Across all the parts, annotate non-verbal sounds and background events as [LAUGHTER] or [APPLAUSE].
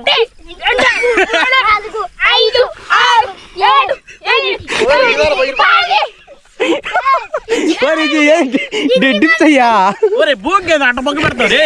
ఒకటి రెండు మూడు నాలుగు ఐదు ఆరు ఏడు ఎనిమిది తొమ్మిది పది మరి ఇది ఏంటి డిప్స్ అయ్యా ఒరే భూమి అట్ట పక్క పెడతావు రే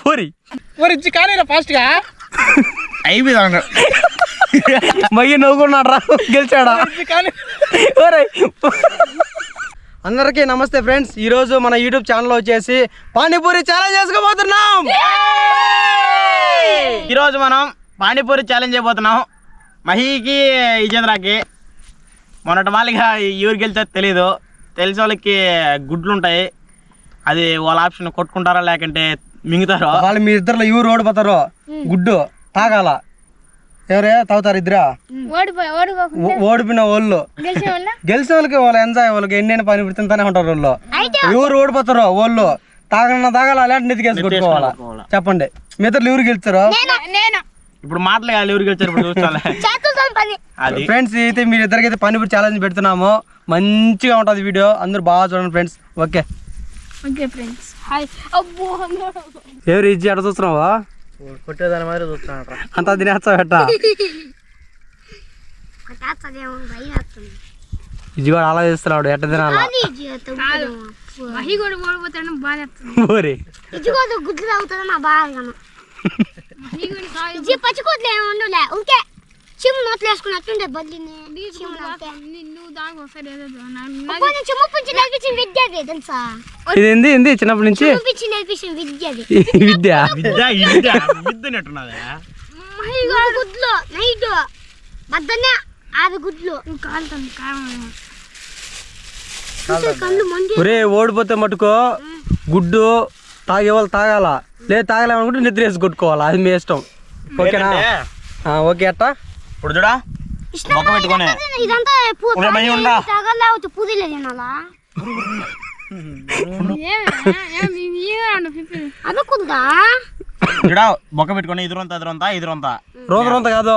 పోరి. మరి ఇచ్చి కానీ ఫాస్ట్గా. అయిపోయింది మయ్య నవ్వుకున్నాడు రా గెలిచాడా కానీ. అందరికీ నమస్తే ఫ్రెండ్స్. ఈరోజు మన యూట్యూబ్ ఛానల్ వచ్చేసి పానీపూరి ఛాలెంజ్ చేసుకోబోతున్నాం. ఈరోజు మనం పానీపూరి ఛాలెంజ్ చేయబోతున్నాం. మహీకి విజేంద్రకి మొన్నటి వాళ్ళకి ఎవరికి వెళ్తే తెలీదు. తెలిసిన వాళ్ళకి గుడ్లు ఉంటాయి అది వాళ్ళ ఆప్షన్ కొట్టుకుంటారా లేకంటే మింగుతారో? వాళ్ళు మీ ఇద్దరు ఎవరు ఓడిపోతారు గుడ్డు తాగాల. ఎవరే? తాగుతారు ఇద్దరా? ఓడిపోయిన వాళ్ళు గెలిచిన వాళ్ళ. గెలిచిన వాళ్ళకి వాళ్ళు ఎంజాయ్ వాళ్ళకి ఎన్ని పని తింటానే ఉంటారు వాళ్ళు. ఎవరు ఓడిపోతారో వాళ్ళు తాగలన్నా తాగాల అలాంటి నెత్తికేసి కొట్టుకోవాలా? కొట్టుకోవాలా. చెప్పండి. మీ ఇద్దరు ఎవరు గెలుస్తారో నేను. ఇప్పుడు మాటలు కాదు ఎవరికి గెలిచారు ఇప్పుడు చూస్తాలే. [LAUGHS] చేతులతో పని. అది. ఫ్రెండ్స్ అయితే మీరు ఇద్దరికైతే పానీపూరి ఛాలెంజ్ పెడుతున్నాము. మంచిగా ఉంటుంది వీడియో అందరూ బాగా చూడండి friends okay okay friends hi అబ్బో ఎవరు ఇచ్చి ఎట చూస్తున్నావా? కొట్టేదాని మాదిరి చూస్తున్నాడు అంత తినేస్తా పెట్ట ఇది కూడా ఆలోచిస్తున్నాడు ఎట్ట తినాలా? మహి కూడా ఓడిపోతాడు బాగా [LAUGHS] గుడ్లు తాగుతుంది మా బాగా పచ్చికోట్లు ఏమి ఉండలే ఊరికే చిమ్ము నోట్లు వేసుకున్నట్టుండే తెలుసా? ఇది ఏంది? చిన్నప్పటి నుంచి? విద్య విద్య. గుడ్లు నైట్. మధ్యనే ఆరు గుడ్లు. కళ్ళు ఒరే ఓడిపోతే మటుకు గుడ్డు తాగే వాళ్ళు తాగాల లేదు తాగలేమనుకుంటే నిద్ర వేసి కొట్టుకోవాలా అది మీ ఇష్టం ఓకేనా ఆ, ఓకే అట్ట ఇప్పుడు చూడా మొక్క పెట్టుకొని ఇదంతా పూ- ఉండే మహి ఉండా. తాగలేకపోతే పూదిలే తినాలా అవి కుదుగా చూడా మొక్క పెట్టుకొని ఎదురంతా ఎదురంతా ఎదురంతా రోగరంత కాదు.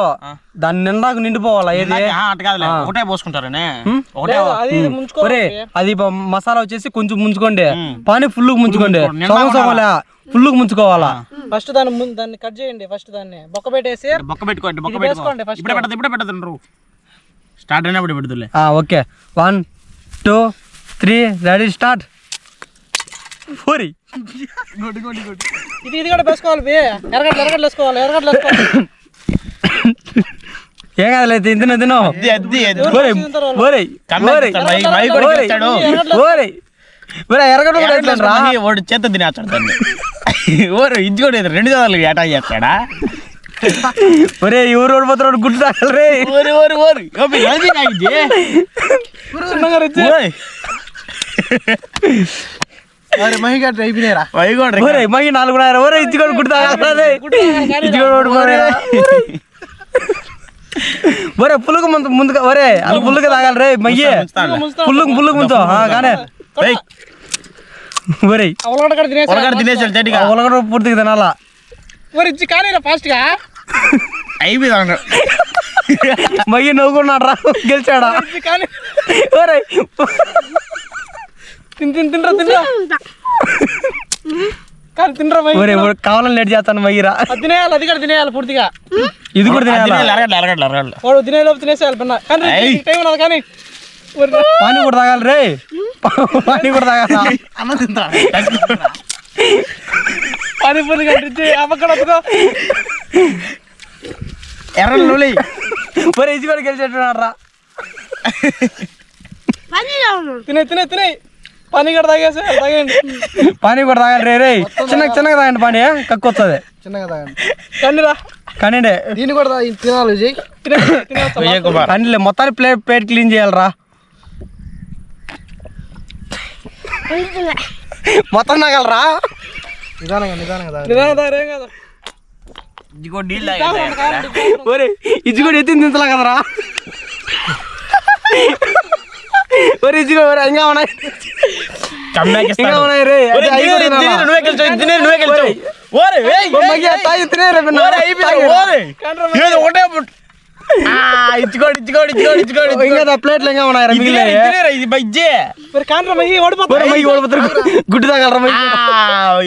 దాని నిండాకు నిండిపోవాలా ఏది? అట్ట కాదులే. ఒకటే పోసుకుంటారనే ఒకటే అది ఒరే మసాలా వచ్చేసి కొంచెం ముంచుకోండి. పానీ ఫుల్ ముంచుకోండి. నిండా సమోసా ఫుల్ ముంచుకోవాలా? ఫస్ట్ దాన్ని ముందు దాన్ని కట్ చేయండి ఫస్ట్ దాన్ని. బొక్క పెట్టేసి బొక్క పెట్టుకోండి బొక్క ఇది పెట్టుకో. వేసుకోండి first. ఇప్పుడే పెడతా ఇప్పుడే పెడతారు స్టార్ట్ అయినప్పుడు పెడుతులే ఆ, okay. One two three ready start. Puri ఇది ఇది కూడా వేసుకోవాలి బే. ఎరగడ్లు ఎరగడ్లు వేసుకోవాలి ఎరగడ్లు వేసుకోవాలి. ఏం కాదులే తిను తిను కూడా వాడు చేత తినేస్తాడు దాన్ని. ఓరు ఇది కూడా రెండు చదవాలి ఏటా చేస్తాడా? ఒరేయ్, ఎవరు ఓడిపోతున్నాడు గుడ్డు తాగాలి రే. ఓరి మరి మహి అయిపోయినారా కూడా ఒరే నాలుగు ఒరే ఒరే ముందు ముందుగా ఒరే అది తాగాలి రే మయ్యి పుల్లుకు పుల్లుకు ఆ, కానీ ఒరే తినేసాడు చెట్టుగా ఉలగడ పూర్తిగా తినాలా? మరి ఇచ్చి కానీ ఫాస్ట్గా అయిపోయింది మయ్యి నవ్వుకున్నాడు రా గెలిచాడా? ఒరే తిని తిని తినరా తినరా. కానీ తినరా ఒరే, కావాలని లేట్ చేస్తాను మయ్యిరా. అది తినేయాలి అది కూడా తినేయాలి పూర్తిగా. ఇది కూడా తినాలా అరగడ్లు అరగడ్లు అరగడ్లు వాడు తినే లోపు తినేసేయాలి పిన్న కానీ. టైం ఉన్నది కానీ పానీ కూడా తాగాలి రే పానీ కూడా తాగాల? అన్నం తింటా. పానీపూరి కట్టించి అమ్మక్కడ ఎర్రలు నులి ఒరే ఇది కూడా గెలిచేట్టున్నాడు రా తినే తినే తినే. పని కూడా తాగేసి తాగండి పానీ కూడా తాగాలి రే రే చిన్న చిన్నగా తాగండి పానీ కక్కు వస్తుంది. చిన్నగా తాగండి. కండిరా. కానీ దీన్ని కూడా తినాలి విజయ్ కానీ మొత్తాన్ని ప్లేట్ ప్లేట్ క్లీన్ చేయాలరా. మొత్తం తాగలరా. నిదానంగా నిదానంగా నిదానంగా తాగరు కదా. ఇదిగో నీళ్ళు తాగేది. ఒరే ఇది కూడా ఎత్తింది తింతలా కదరా. ఒరే ఇచ్చిగో ఒరే ఇంకా ఉన్నాయి. ఇంకా ఉన్నాయి రే నువ్వే గెలిచావు, దినేరు, నువ్వే గెలిచావు. ఓరే. ఏదో ఒకటే ఇచ్చుకోడు ఇచ్చుకోడు ఇచ్చుకోడు ఇచ్చుకోడు ఇంకా ప్లేట్లు ఇంకా ఉన్నాయి రా ఇది బజ్జే. మరి కాంట్రా మహి ఓడిపోతా. ఒరే మగ్గి ఓడిపోతారు. గుడ్డు తాగలరా ఆ,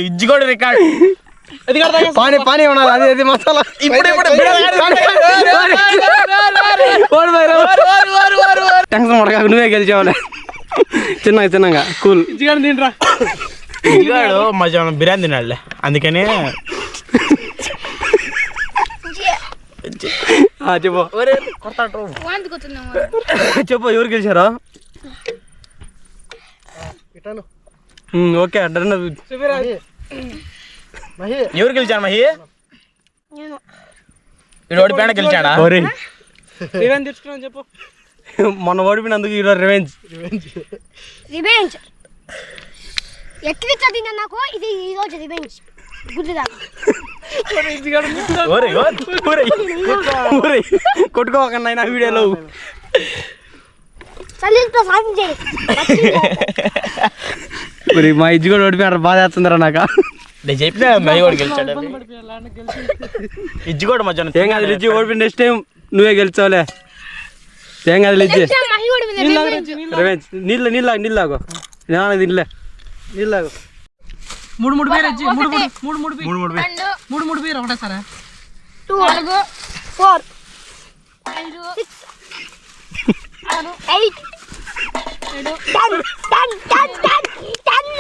ఇజ్జికోడు రికార్డ్. పానీ పానీ ఉన్నది అది అది మసాలా. ఇప్పుడు ఇప్పుడు పడక నువ్వే గెలిచావులే చిన్నగా చిన్నగా కూల్. ఇచ్చిగాని తింట్రా బిర్యానీ తినాడులే అందుకని చెప్పు. ఎవరు గెలిచారా? ఓకే డన్ ఎవరు గెలిచాడు మహి? వీడు ఓడిపోయాడా గెలిచాడా? చెప్పు. మొన్న ఓడిపోయినందుకు ఈరోజు రివెంజ్ రివెంజ్ ఎట్లా చదివినా నాకు ఇది ఈ రోజు రివెంజ్ గుర్తుదా ఓరే ఓరే ఊరే కొట్టుకోకండి నా వీడియోలో మరి మా ఇజ్జి కూడా ఓడిపోయారు బాధ వేస్తుందిరా నాకు నేను చెప్పినా మహి కూడా గెలిచాడు ఇజ్జి కూడా మధ్యాహ్నం ఏం కాదు లిజ్జి ఓడిపోయిన నెక్స్ట్ టైం నువ్వే గెలిచావులే ఏం కాదు లిజ్జి మహి కూడా మీద రివెంజ్ నీళ్ళు నీళ్ళు నీళ్ళు నేను తినలే నీళ్ళు మూడు మూడు పేరు ఇచ్చి మూడు మూడు మూడు మూడు పేరు మూడు మూడు రెండు మూడు మూడు పేరు ఒకటే సరే టూ నాలుగు ఫోర్ ఐదు ఎయిట్ ఏడు ten ten ten ten ten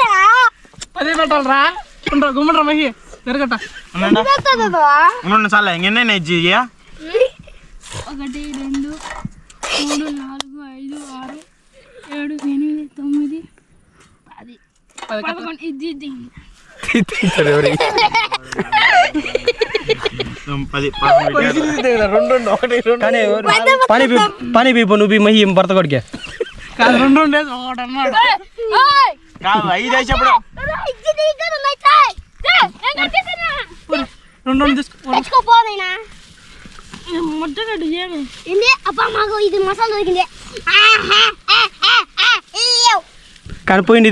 పదే పెట్టాలరా ఉండరా గుమ్మడ్రా మహి జరగట ఉండండి చాలా ఇంకెన్న ఇజ్జి ఒకటి రెండు మూడు నాలుగు ఐదు ఆరు ఏడు ఎనిమిది తొమ్మిది పది. పదకొండు. ఇది పని పీపు నువ్వు మహి భర్త కొడికే. కాదు రెండు రెండు వేసి ఒకటి అన్నాడు! కాదు ఐదు వేసేప్పుడు. రెండు రెండు తీసుకో ముట్టగడ్డు ఏమి? ఏంది? అబ్బా మాకు ఇది మసాలా దొరికింది. ఆహా, ఆ, ఆ, ఆ, ఇయ్యో. కానీ పోయింది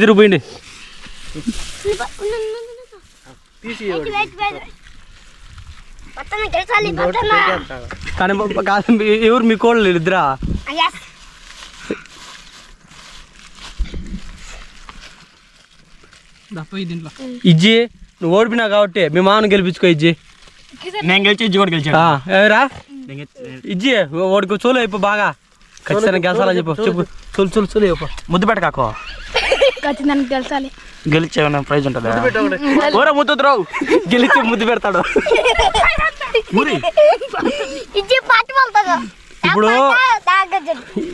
కానీ ఎవరు మీ కోళ్ళు ఇద్దరా? ఇజ్జి నువ్వు ఓడిపోయినావు కాబట్టి మీ మామను గెలిపించుకో ఇజ్జి. నేను గెలిచి ఇజ్జి కూడా గెలిచాడు ఆ, ఏరా నేను గెలిచి- ఇజ్జి ఓడికి చోలు అయిపో బాగా ఖచ్చితంగా గెలిచాలని చెప్పు చెప్పు చోలు చోలు చోలు అయిపో ముద్దు పెట్టకాకో ఖచ్చితంగా గెలిచాలి గెలిచే ప్రైజ్ ఉంటుందా ఓరే ముద్దు రావు గెలిచి ముద్దు పెడతాడు ఇప్పుడు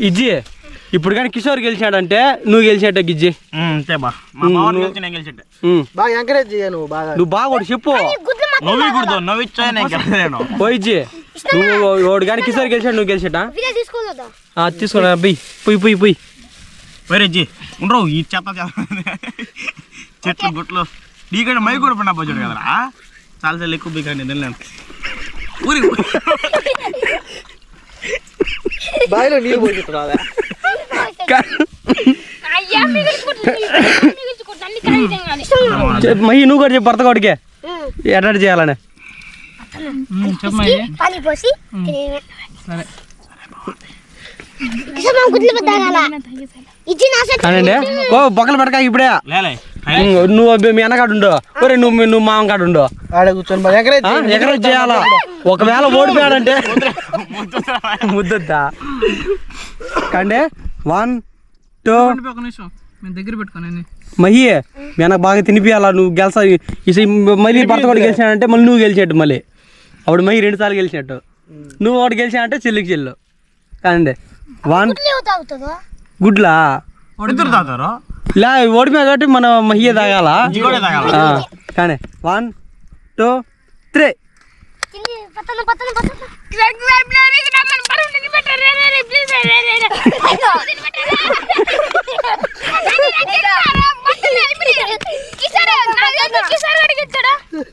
ఇజ్జి ఇప్పుడు కానీ కిషోర్ గెలిచాడంటే నువ్వు గెలిచాట గిజ్జి. అంతే బా. మా మామూలు గెలిచి నేను గెలిచింటే ఉమ్. బాగా ఎంకరేజ్ చేయను నువ్వు బాగా. నువ్వు బాగా ఒకటి చెప్పు. నువ్వు కుడదు నువ్వు నేను గెలిచాను ఓడి కానీ కిషోర్ గెలిచాడు నువ్వు గెలిచాట? తీసుకున్నా పోయి పోయి పోయి పోయి. వేరే ఇజ్జి ఉండవు ఈ చెత్త చెట్లు గుట్లు నీకంటే మై కూడా పడినా పోచాడు కదరా? చాలా చాలా ఎక్కువ బీకండి తినలేను. ఊరి బావిలో నీళ్ళు పోయించుతున్నావా అయ్యా మిగిలిచుకుంటుంది మిగిలిచుకుంటుంది అన్ని కరెక్ట్ తినాలి చెప్పు, మహి నువ్వు కూడా చెప్పు భర్త కొడికే. ఎట్లా చేయాలని? ఓ బొక్కలు పెడక ఇప్పుడే. నువ్వు మీ అన్నగాడు ఉండు. ఒరే నువ్వు మీ- నువ్వు మామ కాడు ఉండు. ఎక్కడ చేయాలా? ఒకవేళ ఓడిపోయాడంటే. ముద్దొద్దా కండే వన్ టూ. దగ్గర పెట్టుకోనండి మహి మీ అన్నకు బాగా తినిపియాలా నువ్వు గెలిసా ఈ మళ్ళీ భర్త కూడా గెలిచాడంటే మళ్ళీ నువ్వు గెలిచేట్టు మళ్ళీ అప్పుడు మహి రెండు సార్లు గెలిచినట్టు నువ్వు ఒకటి గెలిచాడంటే చెల్లికి చెల్లు కానండి వన్ గుడ్లు ఇద్దరు తాగుతారు ఇలా ఓడిపోయా కాబట్టి మన మహియ తాగాల కానీ వన్ టూ త్రీ పత్తన పత్తన పత్తన మహి ఒకరు దగ్గర రా మహి పత్తన కావాలని నేనే పది పెట్టినా కిషోర్ కూడా ఎరగట్లే తీసుకోవాలా ఒరే ఎర ఒరే చిన్నగా చిన్నగా చిన్నగా తిన ఏ ఇందో, ఎందుకు?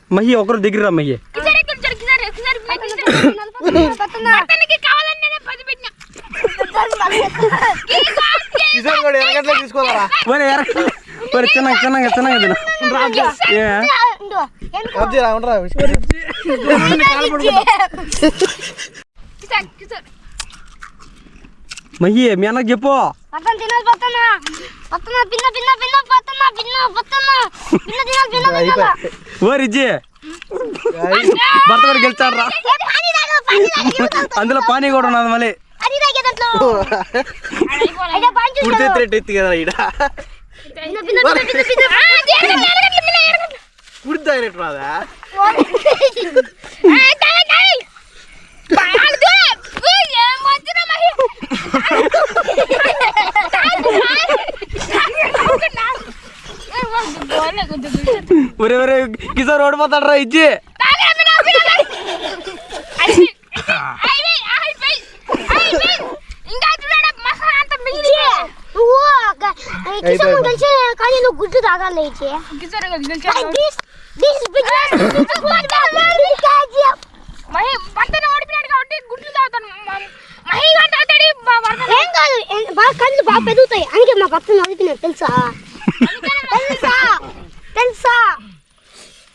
కబ్జీ రా ఉండరా? కిసర్ కిసర్ మహి మీ అన్నకు చెప్పు. పిన్న పిన్న పిన్న పక్కన పిన్న పక్కన పిన్న తినాలి పిన్న తినాలి ఓ రిజ్జి భర్త కూడా గెలిచాడు రా ఏ, పానీ తాగు, పానీ తాగు, ఏమో తాగుతావు? అందులో పానీ కూడా ఉన్నది మళ్ళీ అది తాగే దాంట్లో అయితే పానీ చూసుకో. పుడితే ఎత్తినట్టు ఎత్తి కదా ఈడ పిన్న పిన్న పిన్న పిన్న పిన్న ఆ, ఎరగట్లే, ఎరగట్లే, పిన్న ఎరగట్లే. పుడి తాగినట్టు రాదా ఒరే ఒరే కిషోర్ ఓడిపోతాడు రా ఇచ్చి కానీ నువ్వు గుడ్డు తాగాలి ఇచ్చి మహి ఓడిపోయాడు కాబట్టి గుడ్లు తాగుతాను మహి ఏం కాదు బాగా కళ్ళు బాగా పెరుగుతాయి. అందుకే మా భర్త తెలుసా? తెలుసా? తెలుసా?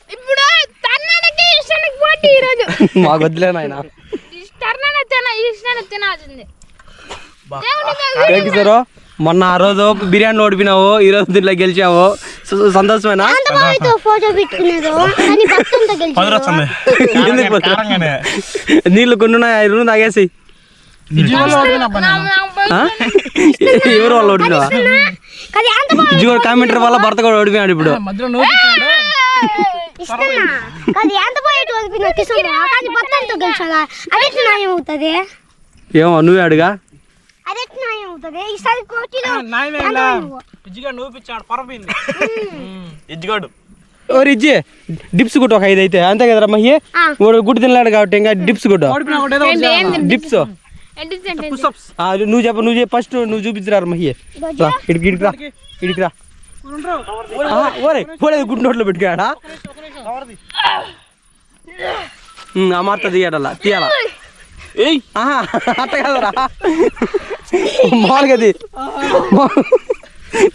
ఇప్పుడు తర్నానికి ఇష్టానికి పోటీ ఈరోజు మాకు వద్దులే నాయన. తిన తినాల్సింది. మొన్న ఆ రోజు బిర్యానీ ఓడిపోయినావు ఈ రోజు దీంట్లో గెలిచావు. సు- సంతోషమేనా? ఫోటో పోతావు? నీళ్ళు కొన్ని తాగేసి? [LAUGHS] ఎవరు వాళ్ళు ఇజ్జు కూడా కామెంటర్ వల్ల భర్త కూడా ఓడిపోయాడు ఇప్పుడు. ఏమో నువ్వే అడుగా. ఇజ్జిగాడు ఓ రిజ్జి డిప్స్ కొట్టు ఒక ఐదు అయితే అంతే కదరా మహి? గుడ్డు తినలేడు కాబట్టి ఇంకా డిప్స్ చేయాలా? డిప్స్. నువ్వు చెప్పు నువ్వు చెప్పు. ఫస్ట్ నువ్వు చూపించరా మహి రా ఇడికి ఇడికి రా ఇడికి రా. ఆ, ఓరే ఓరే గుడ్డు నోట్లో పెట్టుకున్నాడా? ఉమ్, ఆ మార్త తీయాడల్లా తీయాలా. ఏయ్. ఆహా, అట్ట కదరా. మామూలుగా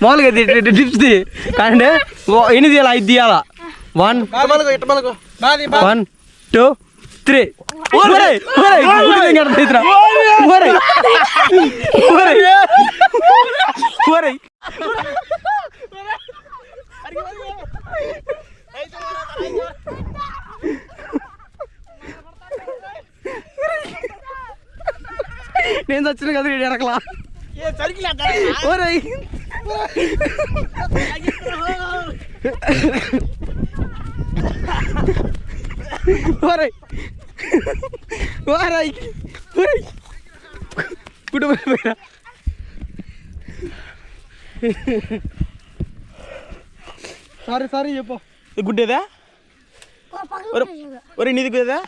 మామూలుగా డిప్స్ ది కానీ ఓ, ఎన్ని తీయాలా? ఐదు తీయాలా? వన్ వన్ టూ త్రీ ఒరేయ్, ఒరేయ్, గుడ్డు తింగాడు రైతురా. ఒరేయ్. ఒరేయ్. ఒరేయ్. నేను వచ్చిన కదా వీడు ఎరకలా ఒరేయ్. ఒరేయ్ ఒరేయ్ ఒరేయ్ కుటుంబ పోయినా సారీ సారీ చెప్పు గుడ్డేదా ఒరే నీది గుడ్డేదా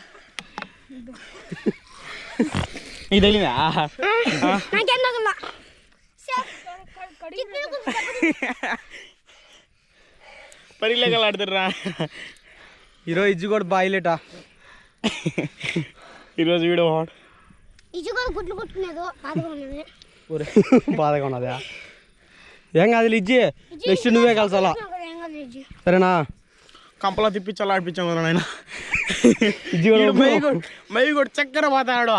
నీకు తగిలిందా నాకేం తగలా పరిలేకలు ఆడుతుర్రా ఈరోజు ఇజ్జు కూడా బాయిలేటా ఈరోజు వీడియో వాడు గుడ్లు కొట్టుకునేది బాధగా ఉన్నది ఒరే బాధగా ఉన్నదా ఏం కాదు ఇజ్జి. నెక్స్ట్ నువ్వే కలిసాలా. సరేనా? కంపలో తిప్పించాలి ఆడిపించాం కదా నాయన? మై కూడా చక్కెర పోతాడు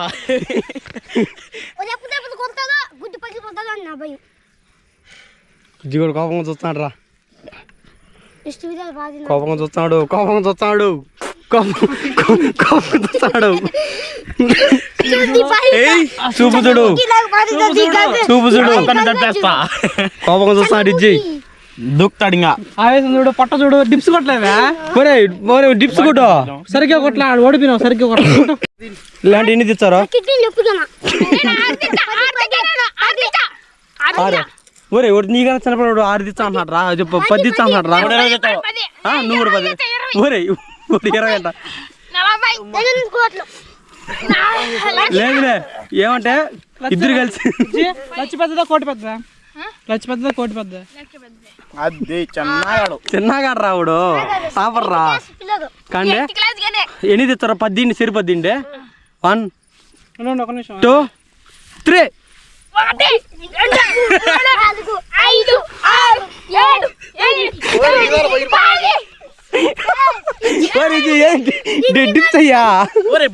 ఇజ్జి కూడా కోపంగా చూస్తున్నాడు రా. కోపంగా చూస్తున్నాడు కోపంగా చూస్తున్నాడు. కోపం చూపు చూడు చూపు చూడు దుక్కుతాడు ఇంకా. ఆవేశం చూడు పొట్ట చూడు డిప్స్ కొట్టలేదా డిప్స్ కొట్టు. సరిగ్గా కొట్టలే ఆడు ఓడిపోయినావు సరిగ్గా కొట్ట ఇలాంటి ఎన్ని తెచ్చారా? ఒరే ఒకటి నీకన్నా చిన్నప్పుడు ఆరు తెచ్చా అంటున్నాడు రా చెప్పు పది తెచ్చా అంటున్నాడు రా. ఆ, నువ్వు కూడా పది. ఒరే ఒకటి ఇరవై అంట లేదులే. ఏమంటే ఇద్దరు కలిసి లచ్చి పెద్దదా కోటి పెద్దదా? లచ్చి పెద్దదా కోటి పెద్దదా? అది చెన్నాడు చిన్నగా రావుడు సాపర్ రా గానే. ఎన్ని తెచ్చారా పద్దెండి వన్. ఉండు, ఒక నిమిషం. టూ. త్రీ. ఐదు ఆరు ఏడు ఎనిమిది మరి ఇది ఏంటి? డిప్స్ అయ్యా? ఒరే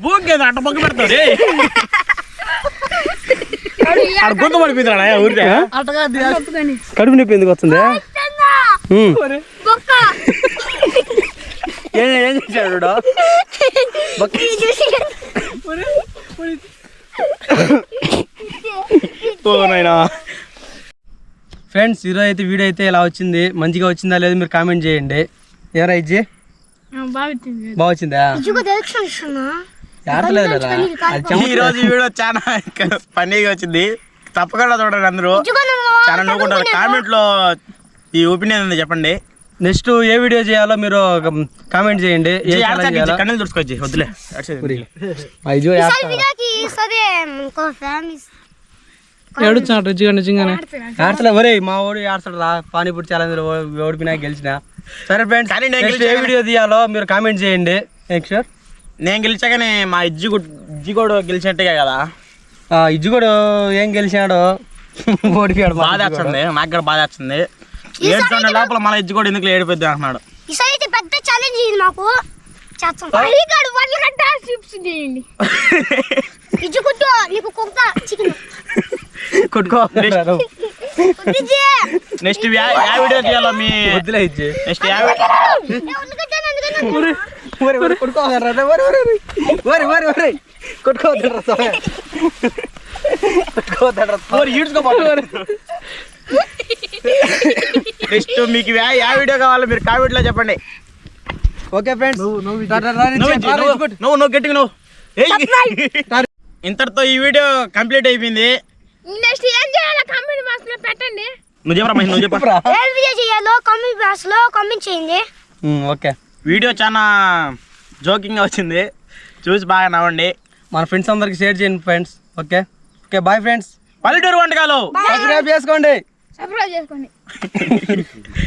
అట్ట పక్క పెడతావు రే. ఆడ గొంతు పడిపోయిందిరా ఊరికే. కడుపు నొప్పి ఎందుకు వస్తుంది? ఏం ఏం చేశాడు వీడు? ఓ నాయనా. ఫ్రెండ్స్ ఈరోజు అయితే వీడియో అయితే ఇలా వచ్చింది. మంచిగా వచ్చిందా లేదు మీరు కామెంట్ చేయండి. ఏరా ఇజ్జి బాగా వచ్చిందా ఈ రోజు వీడియో చాలా ఫన్నీగా వచ్చింది. తప్పకుండా చూడండి అందరూ. చాలా నవ్వుకుంటారు. కామెంట్లో ఈ ఒపీనియన్ ఉంది చెప్పండి. నెక్స్ట్ ఏ వీడియో చేయాలో మీరు కామెంట్ చేయండి. ఏ ఛానల్ చేయాలో. కన్నీళ్ళు తుడుచుకోవచ్చు వద్దులే. ఏడుచున్నాడు రుచిగా నిజంగానే. ఆడతలే. ఒరే మా ఓడి ఆడతాడు రా పానీపూరి ఛాలెంజ్ ఓడిపోయినా గెలిచిన. సరే ఫ్రెండ్స్ కానీ నేను నెక్స్ట్ ఏ. వీడియో తీయాలో మీరు కామెంట్ చేయండి. నెక్స్ట్ నేను గెలిచాకనే మా ఇజ్జి ఇజ్జి కూడా గెలిచినట్టుగా కదా. ఇజ్జు కూడా ఏం గెలిచాడో ఓడిపోయాడు బాధ. వస్తుంది నాకు కూడా బాధ వస్తుంది. ఏడ్చుండే లోపల మళ్ళీ ఇజ్జి కూడా ఎందుకు ఏడిపోద్ది అంటున్నాడు. ఈసారి అయితే పెద్ద ఛాలెంజ్ ఇది మాకు. [LAUGHS] ఇజ్జు కుట్టు నీకు కుక్క చికెన్. కొట్టుకో. [LAUGHS] [LAUGHS] నెక్స్ట్ యా వీడియో తీయాలో మీ వద్దులే ఇచ్చి నెక్స్ట్ యా ఒరే ఒరే కొట్టుకోవద్దురా రే, ఒరే ఒరే ఒరే. ఒరే ఒరే ఒరే. కొట్టుకోవద్దురా స్వామి. కొట్టుకోవద్దురా స్వామి. నెక్స్ట్ మీకు యా యా వీడియో కావాలో మీరు కామెంట్లో చెప్పండి. Okay friends. నువ్వు నువ్వు గట్టిగా నువ్వు. ఇంతటితో ఈ వీడియో కంప్లీట్ అయిపోయింది. నెక్స్ట్ ఏం చేయాలి? కామెంట్ బాక్స్లో పెట్టండి. నువ్వు చెప్పరా మహేష్, నువ్వు చెప్పరా? ఏ వీడియో చేయాలో? కామెంట్ బాక్స్లో కామెంట్ చేయండి. ఓకే. వీడియో చాలా జోకింగ్ వచ్చింది. చూసి బాగా నవ్వండి. మన ఫ్రెండ్స్ అందరికి షేర్ చేయండి friends okay? Okay bye friends పల్లెటూరు వంటకాలు. సబ్స్క్రైబ్ చేసుకోండి. సబ్స్క్రైబ్ చేసుకోండి. [LAUGHS]